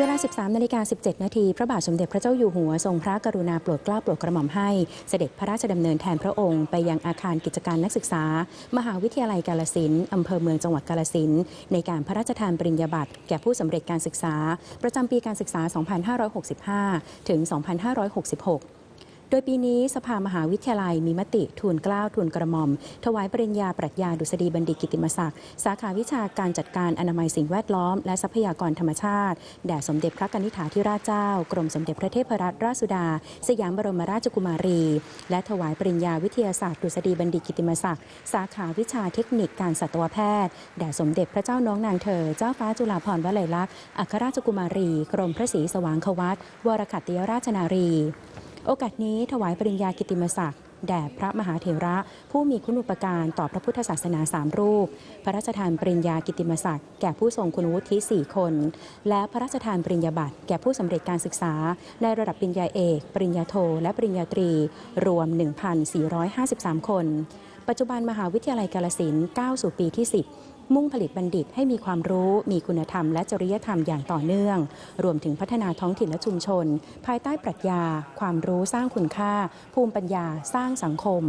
เวลา 13นาฬิกา17 นาที พระบาทสมเด็จพระเจ้าอยู่หัว ทรงพระกรุณาโปรดเกล้าโปรดกระหม่อมให้ เสด็จพระราชดำเนินแทนพระองค์ ไปยังอาคารกิจการนักศึกษา มหาวิทยาลัยกาลสินอำเภอเมืองจังหวัดกาลสินในการพระราชทานปริญญาบัตรแก่ผู้สำเร็จการศึกษา ประจำปีการศึกษา 2565 ถึง 2566 โดยปีนี้สภามหาวิทยาลัยมีมติทูลกล้าวทูลกระหม่อม ถวายปริญญาปรัชญาดุษฎีบัณฑิตกิติมศักดิ์สาขาวิชาการจัดการอนามัยสิ่งแวดล้อม และทรัพยากรธรรมชาติ แด่สมเด็จพระกนิษฐาธิราชเจ้า กรมสมเด็จพระเทพรัตนราชสุดา สยามบรมราชกุมารี และถวายปริญญาวิทยาศาสตร์ดุษฎีบัณฑิตกิติมศักดิ์สาขาวิชาเทคนิคการสัตวแพทย์แด่สมเด็จพระเจ้าน้องนางเธอ เจ้าฟ้าจุฬาภรณ์วลัยลักษณ์อัครราชกุมารี กรมพระศรีสว่างควัตวรคัตติยราชนารี โอกาสนี้ถวายปริญญากิติมศักดิ์แด่พระมหาเถระ ผู้มีคุณูปการต่อพระพุทธศาสนาสามรูป พระราชทานปริญญากิติมศักดิ์แก่ผู้ทรงคุณวุฒิ4คน และพระราชทานปริญญาบัตรแก่ผู้สำเร็จการศึกษา ในระดับปริญญาเอก ปริญญาโท และปริญญาตรี รวม 1,453 คน ปัจจุบันมหาวิทยาลัยกาลสินเก้าวสู่ปีที่ 10 มุ่งผลิตบัณฑิตให้มีความรู้มีคุณธรรมและจริยธรรมอย่างต่อเนื่อง รวมถึงพัฒนาท้องถิ่นและชุมชน ภายใต้ปรัชญา ความรู้สร้างคุณค่า ภูมิปัญญาสร้างสังคม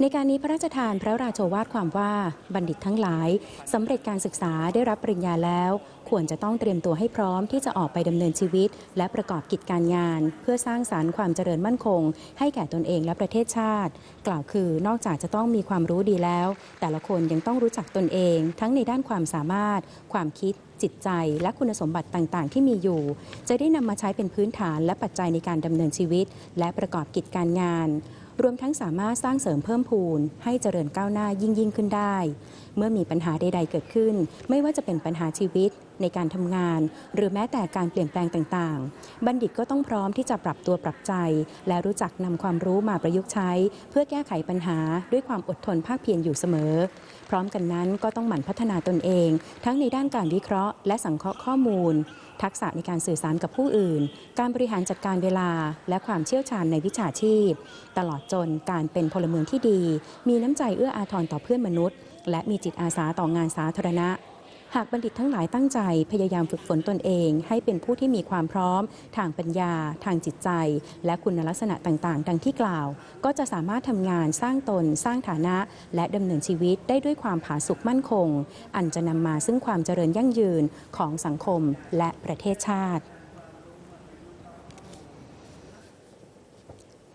ในการนี้พระราชทานพระราโชวาทความว่าบัณฑิตทั้งหลายสำเร็จการศึกษาได้รับปริญญาแล้ว ควรจะต้องเตรียมตัวให้พร้อมที่จะออกไปดำเนินชีวิต และประกอบกิจการงาน เพื่อสร้างสารรค์ความเจริญมั่นคง ให้แก่ตนเองและประเทศชาติ กล่าวคือนอกจากจะต้องมีความรู้ดีแล้ว แต่ละคนยังต้องรู้จักตนเอง ทั้งในด้านความสามารถ ความคิดจิตใจและคุณสมบัติต่างๆ ที่มีอยู่ จะได้นำมาใช้เป็นพื้นฐานและปัจจัยในการดำเนินชีวิต และประกอบกิจการงาน รวมทั้งสามารถสร้างเสริมเพิ่มพูน ให้เจริญก้าวหน้ายิ่งยิ่งขึ้นได้ เมื่อมีปัญหาใด ๆ เกิดขึ้น ไม่ว่าจะเป็นปัญหาชีวิตในการทำงาน หรือแม้แต่การเปลี่ยนแปลงต่างๆ บัณฑิตก็ต้องพร้อมที่จะปรับตัวปรับใจ และรู้จักนำความรู้มาประยุกต์ใช้ เพื่อแก้ไขปัญหาด้วยความอดทนภาคเพียรอยู่เสมอ พร้อมกันนั้นก็ต้องหมั่นพัฒนาตนเอง ทั้งในด้านการวิเคราะห์ และสังเคราะห์ข้อมูล ทักษะในการสื่อสารกับผู้อื่น การบริหารจัดการเวลา และความเชี่ยวชาญในวิชาชีพ ตลอดจนการเป็นพลเมืองที่ดี มีน้ำใจเอื้ออาทรต่อเพื่อนมนุษย์ และมีจิตอาสาต่องานสาธารณะ หากบัณฑิตทั้งหลายตั้งใจพยายามฝึกฝนตนเอง ให้เป็นผู้ที่มีความพร้อม ทางปัญญา ทางจิตใจ และคุณลักษณะต่างๆ ดังที่กล่าว ก็จะสามารถทำงานสร้างตน สร้างฐานะ และดำเนินชีวิตได้ด้วยความผาสุกมั่นคง อันจะนำมาซึ่งความเจริญยั่งยืนของสังคมและประเทศชาติ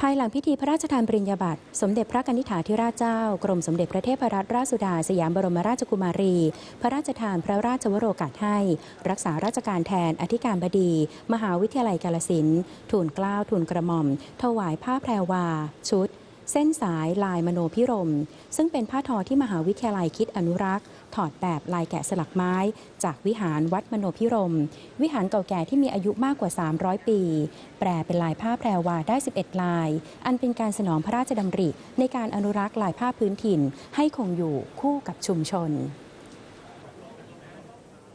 ภายหลังพิธีพระราชทานปริญญาบัตรสมเด็จพระกนิษฐาธิราชเจ้า กรมสมเด็จพระเทพรัตนราชสุดาสยามบรมราชกุมารี พระราชทานพระราชวโรกาสให้ รักษาราชการแทนอธิการบดี มหาวิทยาลัยกาลสินทูลเกล้าทูลกระหม่อม ถวายผ้าแพรวา ชุด เส้นสายลายมโนพิรม ซึ่งเป็นผ้าทอที่มหาวิทยาลัยคิดอนุรักษ์ ถอดแบบลายแกะสลักไม้ จากวิหารวัดมโนพิรม วิหารเก่าแก่ที่มีอายุมากกว่า 300 ปี แปลเป็นลายผ้าแพรวาได้ 11 ลาย อันเป็นการสนองพระราชดำริ ในการอนุรักษ์ลายผ้าพื้นถิ่น ให้คงอยู่คู่กับชุมชน